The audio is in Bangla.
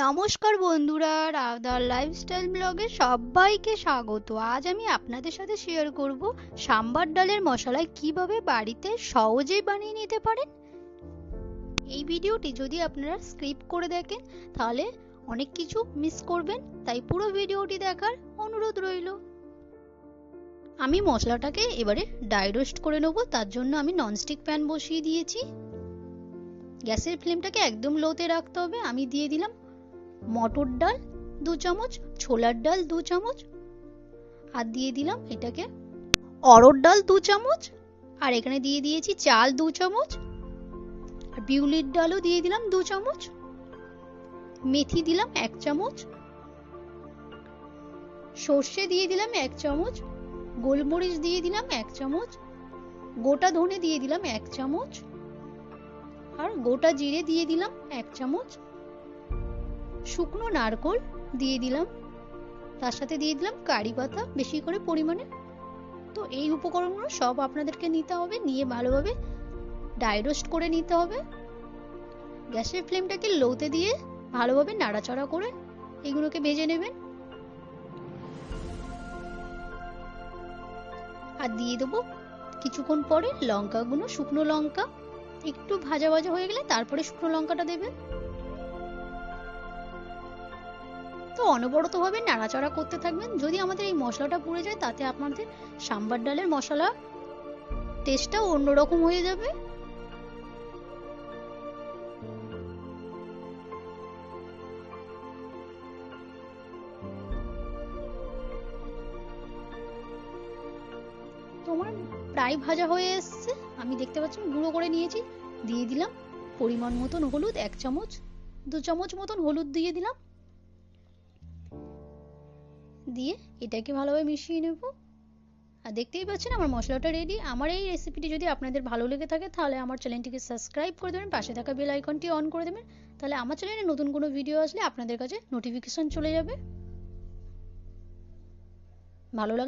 নমস্কার বন্ধুরা, রাউদার লাইফস্টাইল ব্লগে সবাইকে স্বাগত। আজ আমি আপনাদের সাথে শেয়ার করব সাম্বার ডালের মশলায় কীভাবে বাড়িতে সহজেই বানিয়ে নিতে পারেন। এই ভিডিওটি যদি আপনারা স্ক্রিপ করে দেখেন, তাহলে অনেক কিছু মিস করবেন, তাই পুরো ভিডিওটি দেখার অনুরোধ রইল। আমি মশলাটাকে এবারে ডাই রোস্ট করে নেব, তার জন্য আমি ননস্টিক প্যান বসিয়ে দিয়েছি। গ্যাসের ফ্লেমটাকে একদম লোতে রাখতে হবে, আমি দিয়ে দিলাম মটর ডাল দু চামচ, ছোলার ডাল দু চামচ। আর দিয়ে দিলাম এটাকে অরড় ডাল দু চামচ। আর এখানে দিয়ে দিয়েছি চাল দু চামচ। আর বিউলির ডালও দিয়ে দিলাম দু চামচ। মেথি দিলাম এক চামচ। সর্ষে দিয়ে দিলাম এক চামচ। গোলমরিচ দিয়ে দিলাম এক চামচ। গোটা ধনে দিয়ে দিলাম এক চামচ। আর গোটা জিরে দিয়ে দিলাম এক চামচ। শুকনো নারকোল দিয়ে দিলাম। তার সাথে দিয়ে দিলাম কারি পাতা বেশি করে পরিমাণে। তো এই উপকরণগুলো সব আপনাদেরকে নিতে হবে, নিয়ে ভালোভাবে ডাই রোস্ট করে নিতে হবে। গ্যাসের ফ্লেমটাকে লোতে দিয়ে ভালোভাবে নাড়াচাড়া করে এগুলোকে ভেজে নেবেন। আর দিয়ে দেবো কিছুক্ষণ পরে লঙ্কাগুলো, শুকনো লঙ্কা। একটু ভাজা ভাজা হয়ে গেলে তারপরে শুকনো লঙ্কাটা দেবেন। তো অনবরতভাবে নাড়াচাড়া করতে থাকবেন। যদি আমাদের এই মশলাটা পুড়ে যায়, তাতে আপনাদের সাম্বার ডালের মশলা টেস্টটাও অন্যরকম হয়ে যাবে। তোমার প্রায় ভাজা হয়ে এসছে। আমি দেখতে পাচ্ছি গুঁড়ো করে নিয়েছি। দিয়ে দিলাম পরিমাণ মতন হলুদ, এক চামচ, দু চামচ মতন হলুদ দিয়ে দিলাম। দিয়ে এটাকে ভালোভাবে মিশিয়ে নেব। আর দেখতেই পাচ্ছেন আমার মশলাটা রেডি আমার এই রেসিপিটি যদি আপনাদের ভালো লেগে থাকে, তাহলে আমার চ্যানেলটিকে সাবস্ক্রাইব করে দেবেন, পাশে থাকা বেল আইকনটি অন করে দেবেন। তাহলে আমার চ্যানেলে নতুন কোনো ভিডিও আসলে আপনাদের কাছে নোটিফিকেশন চলে যাবে। ভালো লাগে